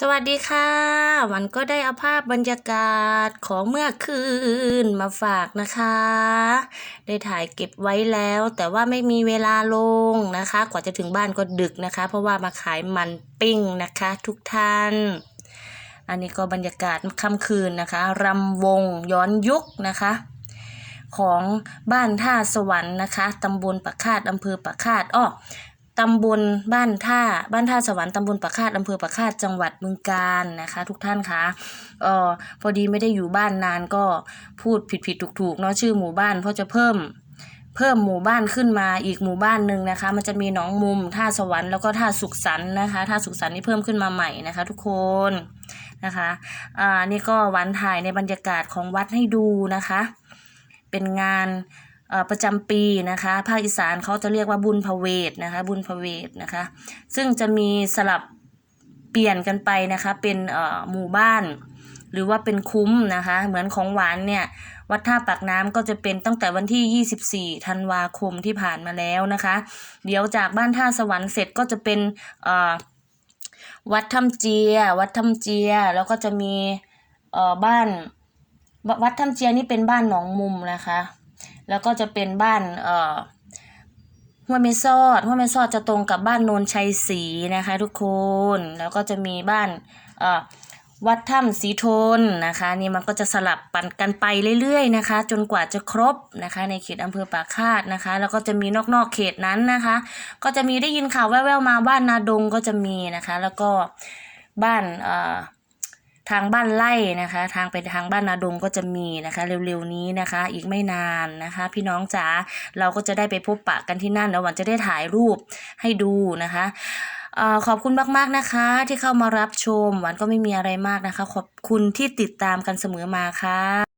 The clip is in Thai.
สวัสดีค่ะ วันก็ได้เอาภาพบรรยากาศของเมื่อคืนมาฝากนะคะ ได้ถ่ายเก็บไว้แล้ว แต่ว่าไม่มีเวลาลงนะคะ กว่าจะถึงบ้านก็ดึกนะคะ เพราะว่ามาขายมันปิ้งนะคะ ทุกท่าน อันนี้ก็บรรยากาศค่ำคืนนะคะรำวงย้อนยุคนะคะ ของบ้านท่าสวรรค์นะคะตำบลปะคาดอำเภอปะคาดอ้อ ตำบลบ้านท่าบ้านท่าสวรรค์ตำบลปะคาดอำเภอปะคาดจังหวัดบึงกาฬนะคะ ทุกท่านคะเออพอดีไม่ได้อยู่บ้านนานก็พูดผิดผิดถูกถูกเนาะชื่อหมู่บ้านเพราะจะเพิ่ม เพิ่มหมู่บ้านขึ้นมาอีกหมู่บ้านหนึ่งนะคะ มันจะมีหนองมุมท่าสวรรค์แล้วก็ท่าสุขสันต์นะคะท่าสุขสันต์นี่เพิ่มขึ้นมาใหม่นะคะ ทุกคนนะคะอ่านี่ก็วันถ่ายในบรรยากาศของวัดให้ดูนะคะ เป็นงาน ประจำปีนะคะภาคอีสานเขาจะเรียกว่าบุญพเวทนะคะบุญพเวทนะคะ ซึ่งจะมีสลับเปลี่ยนกันไปนะคะเป็นหมู่บ้าน หรือว่าเป็นคุ้มนะคะเหมือนของหวานเนี่ยวัดท่าปากน้ำก็จะเป็นตั้งแต่วันที่ 24 ธันวาคมที่ผ่านมาแล้วนะคะ เดี๋ยวจากบ้านท่าสวรรค์เสร็จก็จะเป็นวัดถ้ำเจีย วัดถ้ำเจีย แล้วก็จะมีบ้านววัดถ้ำเจียนี่เป็นบ้านหนองมุมนะคะ แล้วก็จะเป็นบ้านเอ่อห้วยเมซอดห้วยเมซอดจะตรงกับบ้านโนนชัยศรีนะคะ ทุกคน แล้วก็จะมีบ้านเอ่อวัดถ้ำสีทนนะคะ นี่มันก็จะสลับปันกันไปเรื่อยๆนะคะ จนกว่าจะครบนะคะ ในเขตอำเภอปากคาดนะคะ แล้วก็จะมีนอกๆเขตนั้นนะคะ ก็จะมีได้ยินข่าวแว่วๆมาบ้านนาดงก็จะมีนะคะ แล้วก็บ้านเอ่อ ทางบ้านไล่นะคะ ทางไปทางบ้านนาดงก็จะมีนะคะ เร็วๆนี้นะคะ อีกไม่นานนะคะ พี่น้องจ๋าเราก็จะได้ไปพบปะกันที่นั่นแล้ววันจะได้ถ่ายรูปให้ดูนะคะอขอบคุณมากๆนะคะ ที่เข้ามารับชม หวันก็ไม่มีอะไรมากนะคะ ขอบคุณที่ติดตามกันเสมอมาค่ะ